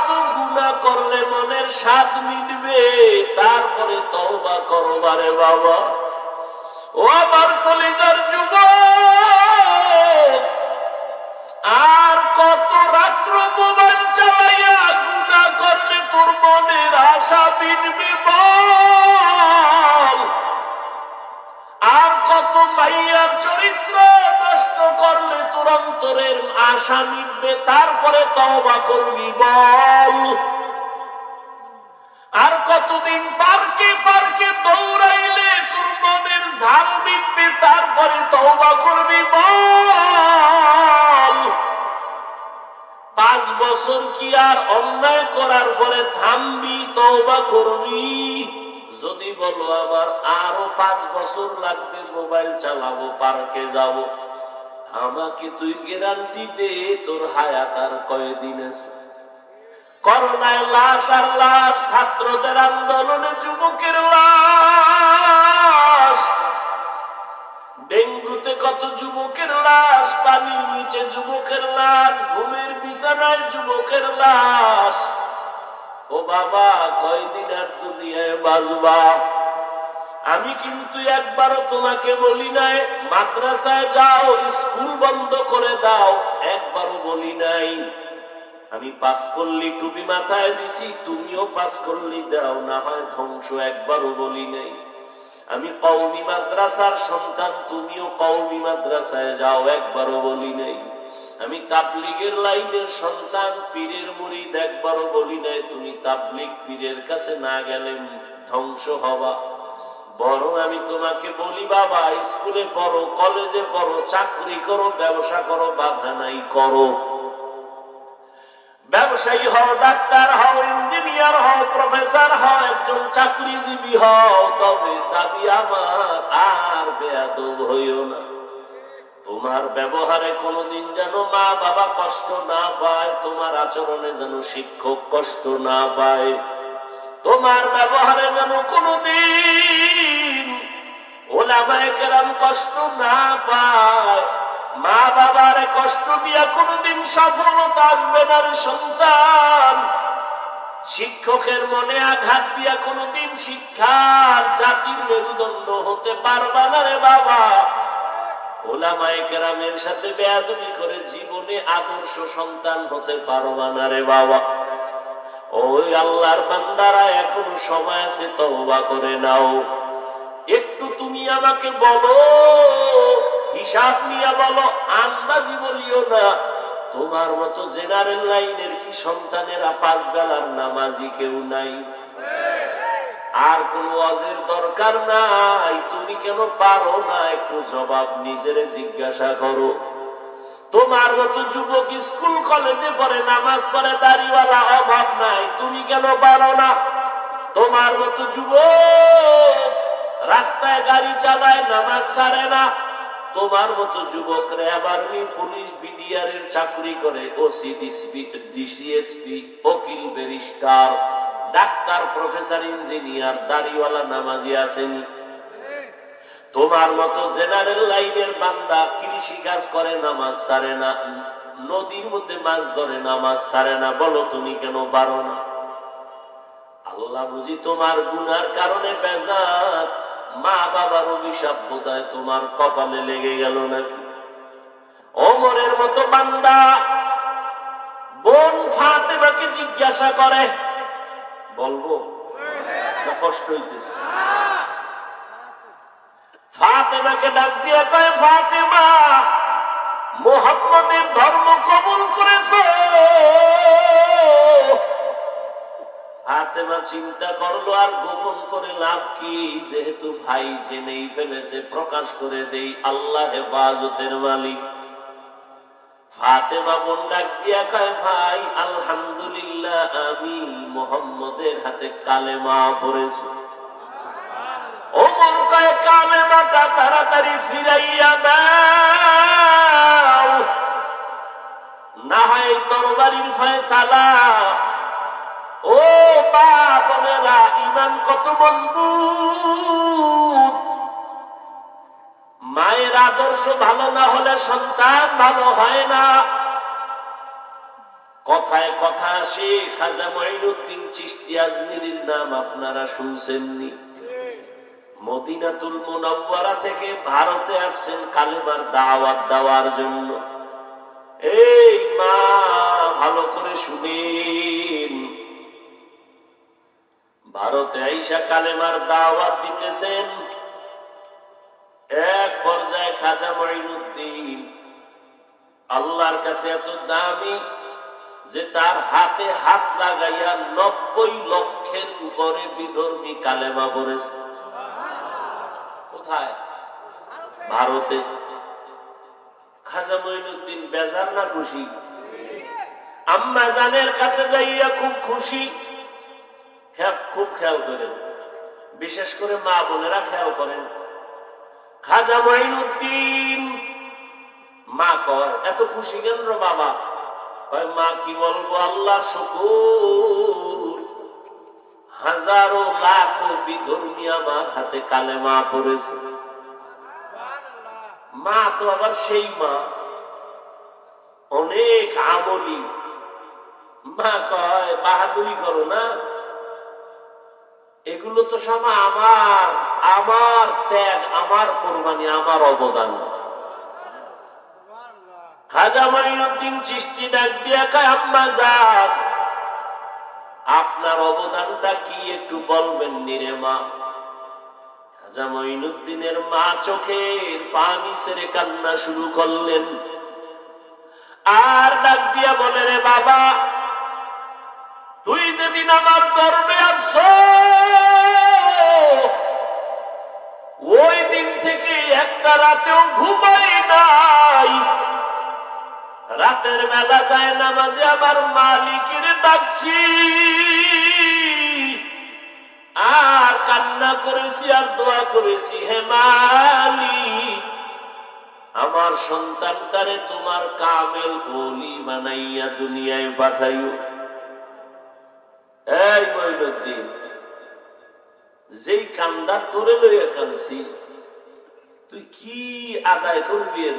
কত গুণা করলে মনের সাথ মিটবে। তারপরে তওবা করবারে বাবা। ও আমার কলিজার কত মাইয়ার চরিত্র নষ্ট করলে তোর অন্তরের আশা মিটবে, তারপরে তওবা করবি, বল। আর কতদিন পার্কে পার্কে দৌড়াইলে তোর মনের ঝাল মিটবে, তারপরে তওবা করবি, বল। পাঁচ বছর কি আর অন্যায় করার পরে থামবি, তওবা করবি? যদি বলো আমার আরও পাঁচ বছর লাগবে মোবাইল চালাবো, পার্কে যাব। আমাকে তুই গ্যারান্টি দে, তোর হায়াত আর কয়দিন আছে? করোনায় লাশ আর লাশ, ছাত্রদের আন্দোলনে যুবকের লাশ। ডেঙ্গুতে কত যুবকের লাশ, পানির নিচে যুবকের লাশ, ঘুমের বিছানায় যুবকের লাশ। ও বাবা, কয়দিন আর দুনিয়ায় বাজবা আমি কিন্তু একবারও তোমাকে বলি নাই, মাদ্রাসায় যাও, স্কুল বন্ধ করে দাও, একবারও বলি নাই। আমি পাস করলি, টুপি মাথায় দিছি, তুমিও পাস করলি, দাও, না হয় ধ্বংস, একবারও বলি নাই। আমি কৌমি মাদ্রাসার সন্তান, তুমিও কৌমি মাদ্রাসায় যাও, একবারও বলি নাই। আমি তাবলিগের লাইনের সন্তান, পীরের মুরিদ, একবারও বলি নাই, তুমি তাবলিগ পীরের কাছে না গেলে ধ্বংস হওয়া বরং আমি তোমাকে বলি, বাবা, স্কুলে পড়ো, কলেজে পড়ো, চাকরি করো, ব্যবসা করো, বাধা নাই, করো। ব্যবসায়ী হও, ডাক্তার হও, ইঞ্জিনিয়ার হও, প্রফেসর হও, একজন চাকরিজীবী হও, তবে দাবি আমার, আর বেয়াদব হইও না। তোমার ব্যবহারে কোনোদিন যেন মা বাবা কষ্ট না পায়, তোমার আচরণে যেন শিক্ষক কষ্ট না পায়, তোমার ব্যবহারে যেন কোনোদিন ওলামায়ে কষ্ট না পায়, মা বাবার কষ্ট দিয়া কোনোদিন সফলতা আসবে না রে সন্তান। শিক্ষকের মনে আঘাত দিয়া কোনোদিন শিক্ষার জাতির মেরুদণ্ড হতে পারবা না রে বাবা। সাথে করে জীবনে আদর্শ সন্তান হতে পারবা না রে বাবা। ওই আল্লাহর বান্দারা সময় আছে করে নাও। একটু তুমি আমাকে বলো, হিসাব নিয়ে বলো, আন্দাজি বলিও না। তোমার মতো জেনারেল লাইনের কি সন্তানেরা পাঁচ বেলার নামাজি কেউ নাই? আর কোন ওয়াজের দরকার নাই। তুমি কেন পারো না? একটু জবাব নিজেরে জিজ্ঞাসা করো। তোমার মতো যুবক স্কুল, কলেজে পড়ে, নামাজ পড়ে, দাড়িওয়ালা অভাব নাই। তুমি কেন পারো না? তোমার মতো যুবক রাস্তায় গাড়ি চালায়, নামাজ ছাড়ে না। তোমার মতো যুবক র্যাব আর্মি পুলিশ বিডিআর এর চাকরি করে, ওসি ডিসিএসপি উকিল ব্যারিস্টার। ডাক্তার, প্রফেসর, ইঞ্জিনিয়ার, দাড়িওয়ালা, নামাজি আসেনি তোমার মতো জেনারেল লাইনের বান্দা কৃষি কাজ করে, নামাজ সারে না। নদীর মধ্যে মাছ ধরে, নামাজ সারে না। বলো তুমি কেন পারো না? আল্লাহ বুঝি তোমার গুনার কারণে বেজাত মা বাবার অভিশাপ বোধহয় তোমার কপালে লেগে গেল নাকি? ওমরের মতো বান্দা। বোন ফাতেমাকে জিজ্ঞাসা করে বলব? কষ্ট হইতেছে। ফাতেমাকে ডাক দিয়ে কয়, ফাতেমা, মোহাম্মদের ধর্ম কবুল করেছ? ফাতেমা চিন্তা করল, আর গোপন করে লাভ কি? যেহেতু ভাই জেনেই ফেলেছে, প্রকাশ করে দেই, আল্লাহ হেফাজতের মালিক। ফাতেমা বোন ডাক দিয়া কয়, ভাই, আলহামদুলিল্লাহ, আমি মোহাম্মদের হাতে কালেমা পড়েছি। ওমর কয়, কালেমাটা তাড়াতাড়ি ফিরাইয়া দাও। না হয় তরবারির ফয়সালা। ও বাপনেরা ইমান কত মজবুত। আদর্শ ভালো না হলে সন্তান ভালো হয় না। কথায় কথা আসে খাজা মঈনুদ্দিন চিশতি আজমিরির নাম আপনারা শুনছেননি। মদিনাতুল মুনাওয়ারা থেকে ভারতে আসছেন কালেমার দাওয়াত দেওয়ার জন্য। এই মা, ভালো করে শুনেন। ভারতে আইসা কালেমার দাওয়াত দিতেছেন। এক পর্যায়ে খাজা মঈনুদ্দিন আল্লাহর কাছে এত দামি যে তার হাতে হাত লাগাইয়া নব্বই লক্ষের উপরে বিধর্মী কালেমা পড়েছে। কোথায়? ভারতে। খাজা বেজার না খুশি? আম্মা জানের কাছে যাইয়া খুব খুশি। খেয়া- খুব খেয়াল করেন। বিশেষ করে মা বোনেরা খেয়াল করেন। খাজা মঈনুদ্দিন মা কয়, এত খুশি কেন বাবা? কয়, মা, কি বলব? আল্লাহ শুকুর। হাজারো লাখো বিধর্মী আমার হাতে কালেমা পড়েছে। মা তো আবার সেই মা। অনেক আমলি। মা কয়, বাহাদুরি করো না। এগুলো তো সব আমার আমার ত্যাগ, আমার কোরবানি, আমার অবদান। আপনার অবদানটা কি একটু বলবেন নিরে মা? খাজা মঈনুদ্দিনের মা চোখের পানি ছেড়ে কান্না শুরু করলেন। আর ডাক দিয়া বলে, রে বাবা যেদিন আমার গর্বে আছো ওই দিন থেকে একটা রাতেও ঘুমাই নাই। রাতের বেলা যায় নামাজে আমার মালিকের ডাকছি। আর কান্না করেছি আর দোয়া করেছি, হে মালিক, আমার সন্তানটারে তোমার কামেল বলি বানাইয়া দুনিয়ায় পাঠাইও। এই মহিনুদ্দিন যেই কান্দা তোরে লইয়া কানছি তুই কি আদায় করবি এর?